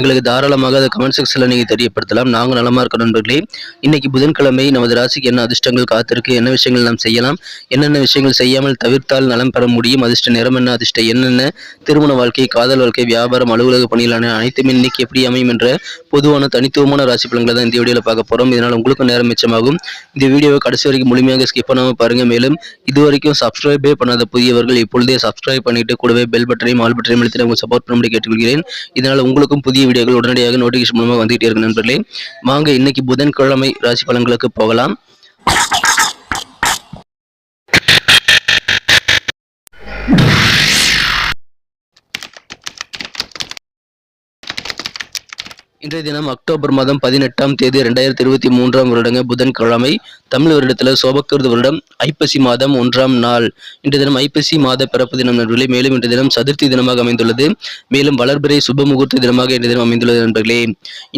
எங்களுக்கு தாராளமாக அதை கமெண்ட் செக்ஷனில் நீங்கள் தெரியப்படுத்தலாம். நாங்கள் நலமா இருக்க நண்பர்களே. இன்னைக்கு புதன்கிழமை நமது ராசிக்கு என்ன அதிர்ஷ்டங்கள் காத்திருக்கு என்ன விஷயங்கள் நாம் செய்யலாம் என்னென்ன விஷயங்கள் செய்யாமல் தவிர்த்தால் நலம் பெற முடியும் அதிர்ஷ்ட நிறம் என்ன அதிர்ஷ்ட என்னென்ன திருமண வாழ்க்கை காதல் வாழ்க்கை வியாபாரம் அலுவலக பணிகளான அனைத்துமே இன்னைக்கு எப்படி அமையும் என்ற பொதுவான தனித்துவமான ராசி பலன்களை தான் இந்த வீடியோவில் பார்க்க போகிறோம் இதனால் உங்களுக்கும் நேரம் மிச்சமாகும். இந்த வீடியோவை கடைசி வரைக்கும் முழுமையாக ஸ்கிப் பண்ணாமல் பாருங்க. மேலும் இது வரைக்கும் சப்ஸ்கிரைபே பண்ணாத புதியவர்கள் இப்பொழுதே சப்ஸ்கிரைப் பண்ணிட்டு கூடவே பெல் பட்டனையும் ஆல் பட்டனையும் அழுத்தி உங்க சப்போர்ட் பண்ணும்படி கேட்டுக்கொள்கிறேன். இதனால் உங்களுக்கும் புதிய வீடியோக்கள் உடனடியாக நோட்டிஃபிகேஷன் மூலமாக வந்துகிட்டே இருக்கு நண்பர்களே. வாங்க இன்னைக்கு புதன்கிழமை ராசி பலன்களுக்கு போகலாம். இன்றைய தினம் அக்டோபர் மாதம் பதினெட்டாம் தேதி ரெண்டாயிரத்தி இருபத்தி மூன்றாம் வருடங்க புதன்கிழமை தமிழ் வருடத்தில் சோபக்கிருது வருடம் ஐப்பசி மாதம் ஒன்றாம் நாள். இன்றைய தினம் ஐப்பசி மாத பிறப்பு தினம் நண்பர்களே. மேலும் இன்றைய தினம் சதுர்த்தி தினமாக அமைந்துள்ளது. மேலும் வளர்பிறை சுப முகூர்த்த தினமாக இன்றைய தினம் அமைந்துள்ளது நண்பர்களே.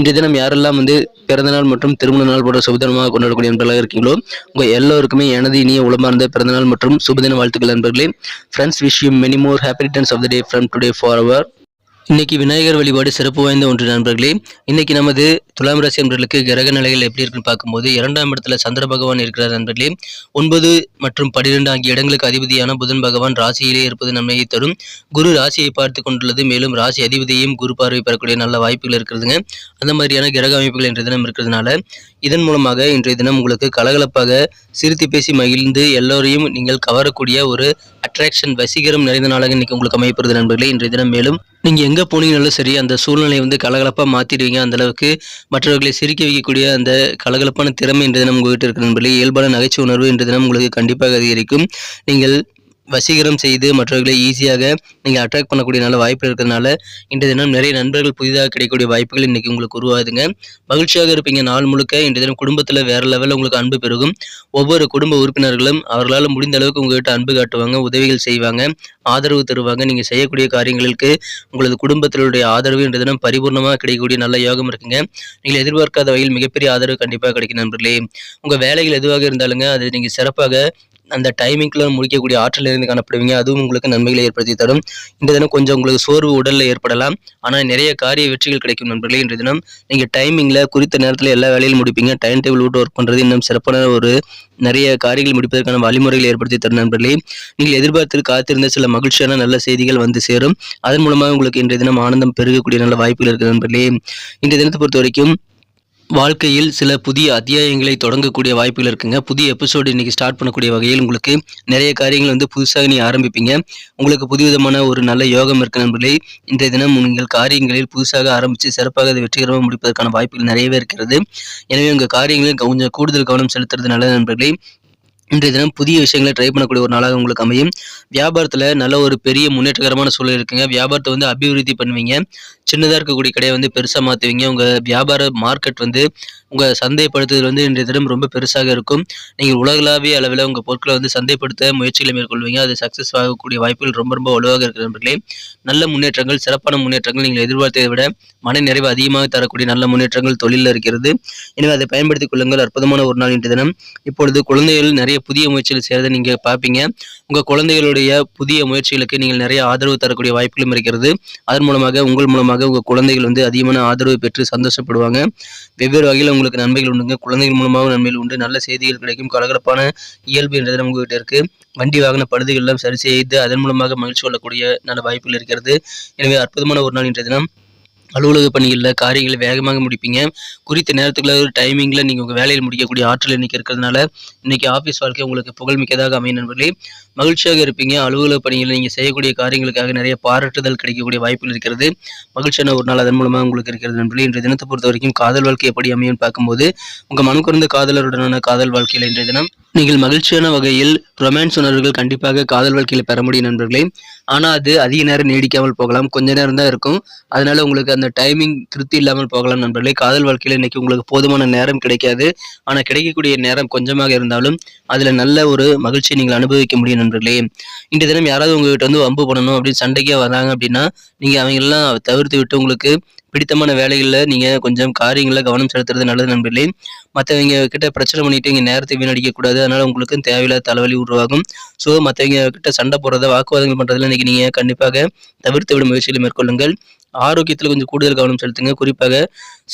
இன்றைய தினம் யாரெல்லாம் வந்து பிறந்தநாள் மற்றும் திருமண நாள் போன்ற சுபதினமாக கொண்டாடக்கூடிய நண்பர்களாக இருக்கீங்களோ உங்கள் எல்லோருக்குமே எனது இனிய உளமார்ந்த பிறந்தநாள் மற்றும் சுபதின வாழ்த்துக்கள் நண்பர்களே. Friends wish you many more happy returns of the day from today for our இன்னைக்கு விநாயகர் வழிபாடு சிறப்பு வாய்ந்த ஒன்று நண்பர்களே. இன்னைக்கு நமது துலாம் ராசி நண்பர்களுக்கு கிரக நிலைகள் எப்படி இருக்குன்னு பார்க்கும்போது இரண்டாம் இடத்துல சந்திர பகவான் இருக்கிறார் நண்பர்களே. ஒன்பது மற்றும் பன்னிரெண்டு ஆகிய இடங்களுக்கு அதிபதியான புதன் பகவான் ராசியிலே இருப்பது நன்மையை தரும். குரு ராசியை பார்த்து கொண்டுள்ளது மேலும் ராசி அதிபதியையும் குரு பார்வை பெறக்கூடிய நல்ல வாய்ப்புகள் இருக்கிறதுங்க. அந்த மாதிரியான கிரக அமைப்புகள் இன்றைய தினம் இருக்கிறதுனால இதன் மூலமாக இன்றைய தினம் உங்களுக்கு கலகலப்பாக சிரித்து பேசி மகிழ்ந்து எல்லோரையும் நீங்கள் கவரக்கூடிய ஒரு அட்ராக்ஷன் வசீகரம் நிறைந்த நாளாக இன்னைக்கு உங்களுக்கு அமைப்பது நண்பர்களே. இன்றைய தினம் மேலும் நீங்கள் எங்கே போனீங்கனாலும் சரி அந்த சூழ்நிலையை வந்து கலகலப்பாக மாற்றிடுவீங்க அந்த அளவுக்கு மற்றவர்களை சிரிக்க வைக்கக்கூடிய அந்த கலகலப்பான திறமை இன்றைய தினம் உங்கள்கிட்ட இருக்கிற நண்பர்களே இயல்பான நகைச்சுவை உணர்வு இன்றைய தினம் உங்களுக்கு கண்டிப்பாக அதிகரிக்கும். நீங்கள் வசீகரம் செய்து மற்றவர்களை ஈஸியாக நீங்கள் அட்ராக்ட் பண்ணக்கூடிய நல்ல வாய்ப்பு இருக்கிறதுனால இன்றைய தினம் நிறைய நண்பர்கள் புதிதாக கிடைக்கக்கூடிய வாய்ப்புகள் இன்றைக்கி உங்களுக்கு உருவாகுதுங்க. மகிழ்ச்சியாக இருப்பீங்க. நாள் முழுக்க இன்றைய தினம் குடும்பத்தில் வேறு லெவலில் உங்களுக்கு அன்பு பெருகும். ஒவ்வொரு குடும்ப உறுப்பினர்களும் அவர்களால் முடிந்த அளவுக்கு உங்கள்கிட்ட அன்பு காட்டுவாங்க உதவிகள் செய்வாங்க ஆதரவு தருவாங்க. நீங்கள் செய்யக்கூடிய காரியங்களுக்கு உங்களது குடும்பத்தினுடைய ஆதரவு இன்றைய தினம் பரிபூர்ணமாக கிடைக்கக்கூடிய நல்ல யோகம் இருக்குங்க. நீங்கள் எதிர்பார்க்காத வகையில் மிகப்பெரிய ஆதரவு கண்டிப்பாக கிடைக்கும் நண்பர்களே. உங்கள் வேலைகள் எதுவாக இருந்தாலுங்க அது நீங்கள் சிறப்பாக அந்த டைமிங்க்குள்ள முடிக்கக்கூடிய ஆற்றல் இருந்து காணப்படுவீங்க. அதுவும் உங்களுக்கு நன்மைகளை ஏற்படுத்தி தரும். இந்த தினம் கொஞ்சம் உங்களுக்கு சோர்வு உடலில் ஏற்படலாம். ஆனால் நிறைய காரிய வெற்றிகள் கிடைக்கும் நண்பர்களே. இன்றைய தினம் நீங்கள் டைமிங்கில் குறித்த நேரத்தில் எல்லா வேலையும் முடிப்பீங்க. டைம் டேபிள் விட்டு ஒர்க் பண்ணுறது இன்னும் சிறப்பான ஒரு நிறைய காரியங்கள் முடிப்பதற்கான வழிமுறைகளை ஏற்படுத்தி தரும் நண்பர்களே. நீங்கள் எதிர்பார்த்து காத்திருந்த சில மகிழ்ச்சியான நல்ல செய்திகள் வந்து சேரும். அதன் மூலமாக உங்களுக்கு இன்றைய தினம் ஆனந்தம் பெருகக்கூடிய நல்ல வாய்ப்புகள் இருக்குது நண்பர்களே. இன்றைய தினத்தை பொறுத்த வரைக்கும் வாழ்க்கையில் சில புதிய அத்தியாயங்களை தொடங்கக்கூடிய வாய்ப்புகள் இருக்குங்க. புதிய எபிசோடு இன்னைக்கு ஸ்டார்ட் பண்ணக்கூடிய வகையில் உங்களுக்கு நிறைய காரியங்கள் வந்து புதுசாக நீ ஆரம்பிப்பீங்க. உங்களுக்கு புதுவிதமான ஒரு நல்ல யோகம் இருக்க நண்பர்களே. இன்றைய தினம் நீங்கள் காரியங்களில் புதுசாக ஆரம்பித்து சிறப்பாக அதை வெற்றிகரமாக முடிப்பதற்கான வாய்ப்புகள் நிறையவே இருக்கிறது. எனவே உங்கள் காரியங்களில் கொஞ்சம் கூடுதல் கவனம் செலுத்துறது நல்லது நண்பர்களே. இன்றைய தினம் புதிய விஷயங்களை ட்ரை பண்ணக்கூடிய ஒரு நாளாக உங்களுக்கு அமையும். வியாபாரத்தில் நல்ல ஒரு பெரிய முன்னேற்றகரமான சூழல் இருக்குங்க. வியாபாரத்தை வந்து அபிவிருத்தி பண்ணுவீங்க. சின்னதாக இருக்கக்கூடிய கடையை வந்து பெருசாக மாற்றுவீங்க உங்கள் வியாபார மார்க்கெட் வந்து உங்கள் சந்தைப்படுத்துதல் வந்து இன்றைய தினம் ரொம்ப பெருசாக இருக்கும். நீங்கள் உலகளாவிய அளவில் உங்கள் பொருட்களை வந்து சந்தைப்படுத்த முயற்சிகளை மேற்கொள்வீங்க. அது சக்ஸஸ் ஆகக்கூடிய வாய்ப்புகள் ரொம்ப ரொம்ப வலுவாக இருக்கிற நண்பர்களே. நல்ல முன்னேற்றங்கள் சிறப்பான முன்னேற்றங்கள் நீங்கள் எதிர்பார்த்ததை விட மன நிறைவு அதிகமாக தரக்கூடிய நல்ல முன்னேற்றங்கள் தொழிலில் இருக்கிறது. எனவே அதை பயன்படுத்திக் கொள்ளுங்கள். அற்புதமான ஒரு நாள் இன்றைய தினம். இப்பொழுது குழந்தைகள் நிறைய புதிய முயற்சிகள் செய்கிறத நீங்கள் பார்ப்பீங்க. உங்கள் குழந்தைகளுடைய புதிய முயற்சிகளுக்கு நீங்கள் நிறைய ஆதரவு தரக்கூடிய வாய்ப்புகளும் இருக்கிறது. அதன் மூலமாக உங்கள் மூலமாக உங்கள் குழந்தைகள் வந்து அதிகமான ஆதரவு பெற்று சந்தோஷப்படுவாங்க. வெவ்வேறு வகையில் உங்களுக்கு நன்மைகள் உண்டுங்க. குழந்தைகள் மூலமாக நன்மைகள் உண்டு. நல்ல செய்திகள் கிடைக்கும். கலகலப்பான இயல்பு என்றது தினம் உங்ககிட்ட இருக்குது வண்டி வாகன பழுதுகள் எல்லாம் சரி செய்து அதன் மூலமாக மகிழ்ச்சி கொள்ளக்கூடிய நல்ல வாய்ப்புகள் இருக்கிறது. எனவே அற்புதமான ஒரு நாள் இன்றைய தினம். அலுவலக பணிகளில் காரியங்களை வேகமாக முடிப்பீங்க. குறித்த நேரத்துக்குள்ள ஒரு டைமிங்கில் நீங்கள் உங்கள் வேலையில் முடிக்கக்கூடிய ஆற்றல் இன்னைக்கு இருக்கிறதுனால இன்றைக்கி ஆஃபீஸ் வாழ்க்கை உங்களுக்கு புகழ்மிக்கதாக அமையும் நண்பர்களே. மகிழ்ச்சியாக இருப்பீங்க. அலுவலக பணிகளில் நீங்கள் செய்யக்கூடிய காரியங்களுக்காக நிறைய பாராட்டுதல் கிடைக்கக்கூடிய வாய்ப்புகள் இருக்கிறது. மகிழ்ச்சியான ஒரு நாள் அதன் மூலமாக உங்களுக்கு இருக்கிறது நண்பர்களே. இன்றைய தினத்தை பொறுத்த வரைக்கும் காதல் வாழ்க்கை எப்படி அமையும்னு பார்க்கும்போது உங்கள் மனம் குறைந்த காதலருடனான காதல் வாழ்க்கையில் இன்றைய தினம் நீங்கள் மகிழ்ச்சியான வகையில் ரொமான்ஸ் உணர்வுகள் கண்டிப்பாக காதல் வாழ்க்கையில் பெற முடியும் நண்பர்களே. ஆனால் அது அதிக நேரம் நீடிக்காமல் போகலாம். கொஞ்ச நேரம் தான் இருக்கும். அதனால உங்களுக்கு அந்த டைமிங் திருப்தி இல்லாமல் போகலாம் நண்பர்களே. காதல் வாழ்க்கையில் இன்னைக்கு உங்களுக்கு போதுமான நேரம் கிடைக்காது. ஆனால் கிடைக்கக்கூடிய நேரம் கொஞ்சமாக இருந்தாலும் அதில் நல்ல ஒரு மகிழ்ச்சியை நீங்கள் அனுபவிக்க முடியும் நண்பர்களே. இன்றைய தினம் யாராவது உங்ககிட்ட வந்து வம்பு பண்ணணும் அப்படின்னு சண்டைக்கே வராங்க அப்படின்னா நீங்கள் அவங்களெல்லாம் தவிர்த்து விட்டு உங்களுக்கு பிடித்தமான வேலைகளில் நீங்கள் கொஞ்சம் காரியங்களில் கவனம் செலுத்துறது நல்லது நண்பர்களே. மற்றவங்க கிட்ட பிரச்சனை பண்ணிட்டு இங்கே நேரத்தை வீணடிக்கக்கூடாது அதனால் உங்களுக்கு தேவையில்லாத தலைவலி உருவாகும். ஸோ மற்றவங்க கிட்ட சண்டை போடுறத வாக்குவாதங்கள் பண்ணுறதுல இன்றைக்கி நீங்கள் கண்டிப்பாக தவிர்த்து விடும் முயற்சிகளை மேற்கொள்ளுங்கள். ஆரோக்கியத்தில் கொஞ்சம் கூடுதல் கவனம் செலுத்துங்க. குறிப்பாக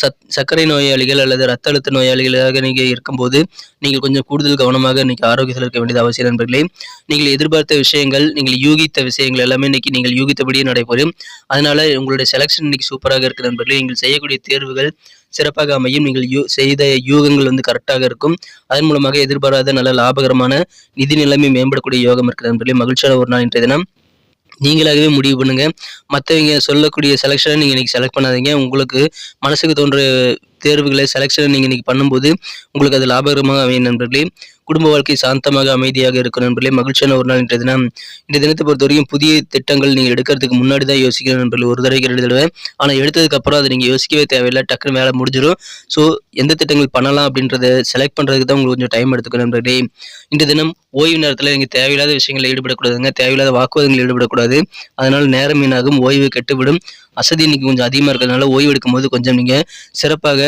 சத் சர்க்கரை நோயாளிகள் அல்லது ரத்த அழுத்த நோயாளிகளாக நீங்கள் இருக்கும்போது நீங்கள் கொஞ்சம் கூடுதல் கவனமாக இன்னைக்கு ஆரோக்கியத்தில் இருக்க வேண்டியது அவசியம் நண்பர்களே. நீங்கள் எதிர்பார்த்த விஷயங்கள் நீங்கள் யூகித்த விஷயங்கள் எல்லாமே இன்னைக்கு நீங்கள் யூகித்தபடியே நடைபெறும் அதனால உங்களுடைய செலெக்ஷன் இன்னைக்கு சூப்பராக இருக்கு நண்பர்களே. நீங்கள் செய்யக்கூடிய தேர்வுகள் சிறப்பாக அமையும். நீங்கள் யூ செய்த யூகங்கள் வந்து கரெக்டாக இருக்கும். அதன் மூலமாக எதிர்பாராத நல்ல லாபகரமான நிதி நிலைமை மேம்படக்கூடிய யோகம் இருக்கிற நண்பர்களே. மகிழ்ச்சியான ஒரு நாள் இன்றைய தினம். நீங்களாகவே முடிவு பண்ணுங்கள் மற்றவங்க சொல்லக்கூடிய செலெக்ஷனை நீங்கள் இன்றைக்கி செலக்ட் பண்ணாதீங்க. உங்களுக்கு மனசுக்கு தோன்ற தேர்வுகளை செலெக்ஷனை நீங்கள் இன்றைக்கி பண்ணும்போது உங்களுக்கு அது லாபகரமாக அமையும் நண்பர்களே. குடும்ப வாழ்க்கை சாந்தமாக அமைதியாக இருக்கும் நண்பர்களே. மகிழ்ச்சியான ஒரு நாள் இன்றைய தினம். இந்த தினத்தை பொறுத்த வரைக்கும் புதிய திட்டங்கள் நீங்கள் எடுக்கிறதுக்கு முன்னாடி தான் யோசிக்கணும் நண்பர்கள். ஒரு தடவைக்கு ரெண்டு தடவை. ஆனால் எடுத்ததுக்கு அப்புறம் அதை நீங்கள் யோசிக்கவே தேவையில்லை. டக்குன்னு வேலை முடிஞ்சிடும் ஸோ எந்த திட்டங்கள் பண்ணலாம் அப்படின்றத செலக்ட் பண்ணுறதுக்கு தான் உங்களுக்கு கொஞ்சம் டைம் எடுத்துக்கணும் நண்பர்களே. இன்றைய தினம் ஓய்வு நேரத்தில் நீங்கள் தேவையில்லாத விஷயங்களில் ஈடுபடக்கூடாதுங்க. தேவையில்லாத வாக்குவாதங்களில் ஈடுபடக்கூடாது. அதனால் நேரம் வீணாகும் ஓய்வு கெட்டுவிடும். அசதி இன்னைக்கு கொஞ்சம் அதிகமாக இருக்கிறதுனால ஓய்வு எடுக்கும்போது கொஞ்சம் நீங்கள் சிறப்பாக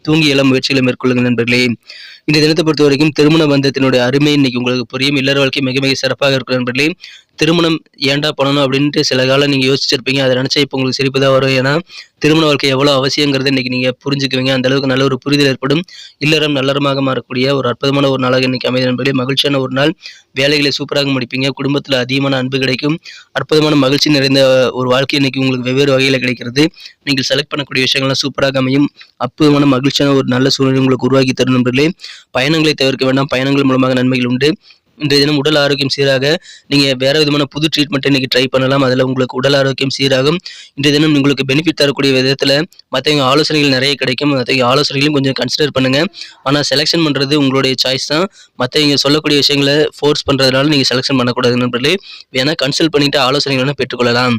தூங்கி எல்லாம் முயற்சிகளை மேற்கொள்ளுங்கள் நண்பர்களே. இந்த தினத்தை பொறுத்த வரைக்கும் திருமண பந்தத்தினுடைய அருமை இன்னைக்கு உங்களுக்கு புரியும். இல்லற வாழ்க்கை மிக மிக சிறப்பாக இருக்கும் நண்பர்களே. திருமணம் ஏண்டா பண்ணணும் அப்படின்ட்டு சில காலம் நீங்கள் யோசிச்சிருப்பீங்க. அதை நினச்சா இப்போ உங்களுக்கு சிரிப்பு வரும். ஏன்னா திருமண வாழ்க்கை எவ்வளோ அவசியங்கிறது இன்னைக்கு நீங்கள் புரிஞ்சுக்குவீங்க. அந்த அளவுக்கு நல்ல ஒரு புரிதல் ஏற்படும். இல்லறம் நல்லறமாக மாறக்கூடிய ஒரு அற்புதமான ஒரு நாளாக இன்னைக்கு அமைதி நண்பர்களே. மகிழ்ச்சியான ஒரு நாள். வேலைகளை சூப்பராக முடிப்பீங்க. குடும்பத்தில் அதிகமான அன்பு கிடைக்கும். அற்புதமான மகிழ்ச்சி நிறைந்த ஒரு வாழ்க்கை இன்னைக்கு உங்களுக்கு வெவ்வேறு வகையில் கிடைக்கிறது. நீங்கள் செலக்ட் பண்ணக்கூடிய விஷயங்கள்லாம் சூப்பராக அமையும். அற்புதமான மகிழ்ச்சி மகிழ்ச்சியான ஒரு நல்ல சூழ்நிலை உங்களுக்கு உருவாக்கி தரும் நண்பர்களே. பயணங்களை தவிர்க்க வேண்டாம். பயணங்கள் மூலமாக நன்மைகள் உண்டு. இன்றைய தினம் உடல் ஆரோக்கியம் சீராக நீங்கள் வேற விதமான புது ட்ரீட்மெண்ட் இன்றைக்கி ட்ரை பண்ணலாம். அதில் உங்களுக்கு உடல் ஆரோக்கியம் சீராகும். இன்றைய தினம் உங்களுக்கு பெனிஃபிட் தரக்கூடிய விதத்தில் மற்றவங்க ஆலோசனைகள் நிறைய கிடைக்கும். மற்றவங்க ஆலோசனைகளையும் கொஞ்சம் கன்சிடர் பண்ணுங்க. ஆனால் செலெக்ஷன் பண்ணுறது உங்களுடைய சாய்ஸ் தான். மற்றவங்க சொல்லக்கூடிய விஷயங்களை ஃபோர்ஸ் பண்ணுறதுனால நீங்கள் செலெக்ஷன் பண்ணக்கூடாது நண்பர்களே. வேணால் கன்சல்ட் பண்ணிட்டு ஆலோசனைகள் வேணால் பெற்றுக்கொள்ளலாம்.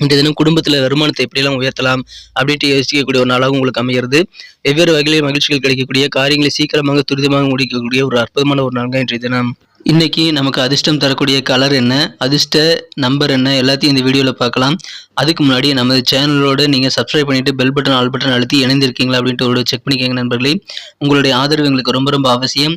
இன்றைய தினம் குடும்பத்தில் வருமானத்தை எப்படியெல்லாம் உயர்த்தலாம் அப்படின்ட்டு யோசிக்கக்கூடிய ஒரு நாளாக உங்களுக்கு அமைகிறது. வெவ்வேறு வகைகளில் மகிழ்ச்சிகள் கிடைக்கக்கூடிய காரியங்களை சீக்கிரமாக துரிதமாக முடிக்கக்கூடிய ஒரு அற்புதமான ஒரு நாளாக இன்றைய தினம். இன்னைக்கு நமக்கு அதிர்ஷ்டம் தரக்கூடிய கலர் என்ன அதிர்ஷ்ட நம்பர் என்ன எல்லாத்தையும் இந்த வீடியோவில் பார்க்கலாம். அதுக்கு முன்னாடி நமது சேனலோடு நீங்கள் சப்ஸ்கிரைப் பண்ணிட்டு பெல் பட்டன் ஆல் பட்டன் அழுத்தி இணைந்திருக்கீங்களா அப்படின்ட்டு ஒரு செக் பண்ணிக்கோங்க நண்பர்களே. உங்களுடைய ஆதரவு எங்களுக்கு ரொம்ப ரொம்ப அவசியம்.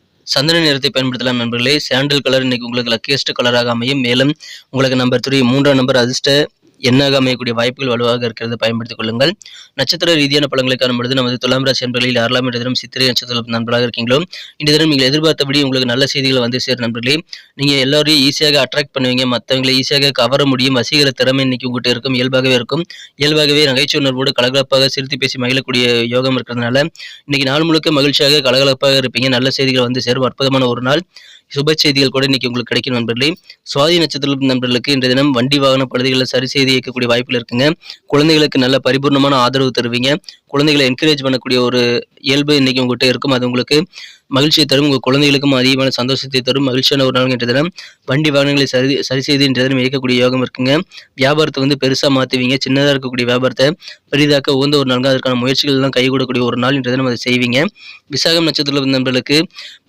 சந்தன நிறத்தை பயன்படுத்தலாம் நண்பர்களே. சாண்டல் கலர் இன்னைக்கு உங்களுக்கு லக்கியஸ்ட் கலராக அமையும். மேலும் உங்களுக்கு நம்பர் த்ரீ மூன்றாம் நம்பர் அதிர்ஷ்ட எண்ணாக அமையக்கூடிய வாய்ப்புகள் வலுவாக இருக்கிறது பயன்படுத்திக் கொள்ளுங்கள். நட்சத்திர ரீதியான பலன்களை காணும்பொழுது நமது துலாம் ராசி நண்பர்களில் யாரெல்லாம் இன்றைய தினம் சித்திரை நட்சத்திர நண்பர்களாக இருக்கீங்களோ இந்த தினம் நீங்கள் எதிர்பார்த்தபடி உங்களுக்கு நல்ல செய்திகள் வந்து சேர் நண்பர்களே. நீங்கள் எல்லாரையும் ஈஸியாக அட்ராக்ட் பண்ணுவீங்க மற்றவங்களை ஈஸியாக கவர முடியும் வசீகர திறமை இன்னைக்கு உங்கள்கிட்ட இருக்கும் இயல்பாகவே இருக்கும். இயல்பாகவே நகைச்சு உணர்வோடு கலகலப்பாக சிரித்து பேசி மகிழக்கூடிய யோகம் இருக்கிறதுனால இன்னைக்கு நாள் முழுக்க மகிழ்ச்சியாக கலகலப்பாக இருப்பீங்க நல்ல செய்திகள் வந்து சேரும். அற்புதமான ஒரு நாள். சுப செய்திகள் கூட இன்னைக்கு உங்களுக்கு கிடைக்கும் நண்பர்களே. சுவாதி நட்சத்திரம் நண்பர்களுக்கு இன்றைய தினம் வண்டி வாகன பகுதிகளில் சரி செய்து இயக்கக்கூடிய வாய்ப்புகள் இருக்குங்க. குழந்தைகளுக்கு நல்ல பரிபூர்ணமான ஆதரவு தருவீங்க. குழந்தைகளை என்கரேஜ் பண்ணக்கூடிய ஒரு இயல்பு இன்னைக்கு உங்கள்கிட்ட இருக்கும். அது உங்களுக்கு மகிழ்ச்சியை தரும் உங்கள் குழந்தைகளுக்கும் அதிகமான சந்தோஷத்தை தரும் மகிழ்ச்சியான ஒரு நாள் என்ற தினம் வண்டி வாகனங்களை சரி சரி செய்து என்ற தினம் இயக்கக்கூடிய யோகம் இருக்குங்க. வியாபாரத்தை வந்து பெருசாக மாற்றுவீங்க சின்னதாக இருக்கக்கூடிய வியாபாரத்தை பெரிதாக்க உகந்த ஒரு நாள் அதற்கான முயற்சிகள் எல்லாம் கைகூடக்கூடிய ஒரு நாள் என்ற தினம் அதை செய்வீங்க. விசாகம் நட்சத்திர நண்பர்களுக்கு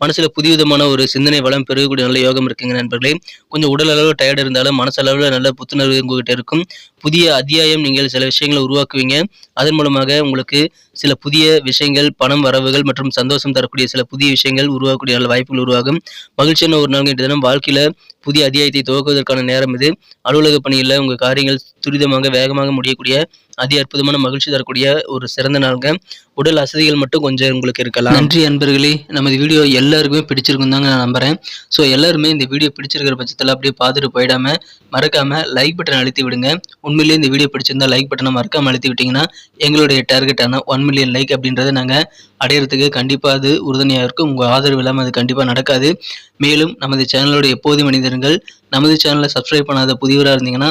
மனசில் புதிய விதமான ஒரு சிந்தனை வளம் பெருகக்கூடிய நல்ல யோகம் இருக்குங்க நண்பர்களே. கொஞ்சம் உடல் அளவு டயர்டு இருந்தாலும் மனசளவில் நல்ல புத்துணர்வு உங்ககிட்ட இருக்கும். புதிய அத்தியாயம் நீங்கள் சில விஷயங்களை உருவாக்குவீங்க. அதன் மூலமாக உங்களுக்கு சில புதிய விஷயங்கள் பணம் வரவுகள் மற்றும் சந்தோஷம் தரக்கூடிய சில புதிய விஷயங்கள் உருவாகக்கூடிய நல்ல வாய்ப்புகள் உருவாகும். மகிழ்ச்சியான ஒரு நாள் இன்றைய தினம். வாழ்க்கையில் புதிய அத்தியாயத்தை துவக்குவதற்கான நேரம் இது. அலுவலக பணியில் உங்கள் காரியங்கள் துரிதமாக வேகமாக முடியக்கூடிய அதி அற்புதமான மகிழ்ச்சி தரக்கூடிய ஒரு சிறந்த நாளுங்க. உடல் அசதிகள் மட்டும் கொஞ்சம் உங்களுக்கு இருக்கலாம். நன்றி அன்பர்களே. நமது வீடியோ எல்லாருக்குமே பிடிச்சிருக்கும் தாங்க நான் நம்புறேன். ஸோ எல்லாருமே இந்த வீடியோ பிடிச்சிருக்கிற பட்சத்தில் அப்படியே பார்த்துட்டு போயிடாம மறக்காம லைக் பட்டன் அழுத்தி விடுங்க. உண்மையிலேயே இந்த வீடியோ பிடிச்சிருந்தா லைக் பட்டனை மறக்காம அழுத்தி விட்டீங்கன்னா எங்களுடைய டார்கெட்டான ஒன் மில்லியன் லைக் அப்படின்றத நாங்கள் அடையிறதுக்கு கண்டிப்பாக அது உறுதுணையாக இருக்கும். உங்கள் ஆதரவு இல்லாமல் அது கண்டிப்பாக நடக்காது. மேலும் நமது சேனலோட எப்போதும் மனிதர்கள் நமது சேனலை சப்ஸ்கிரைப் பண்ணாத புதியவராக இருந்தீங்கன்னா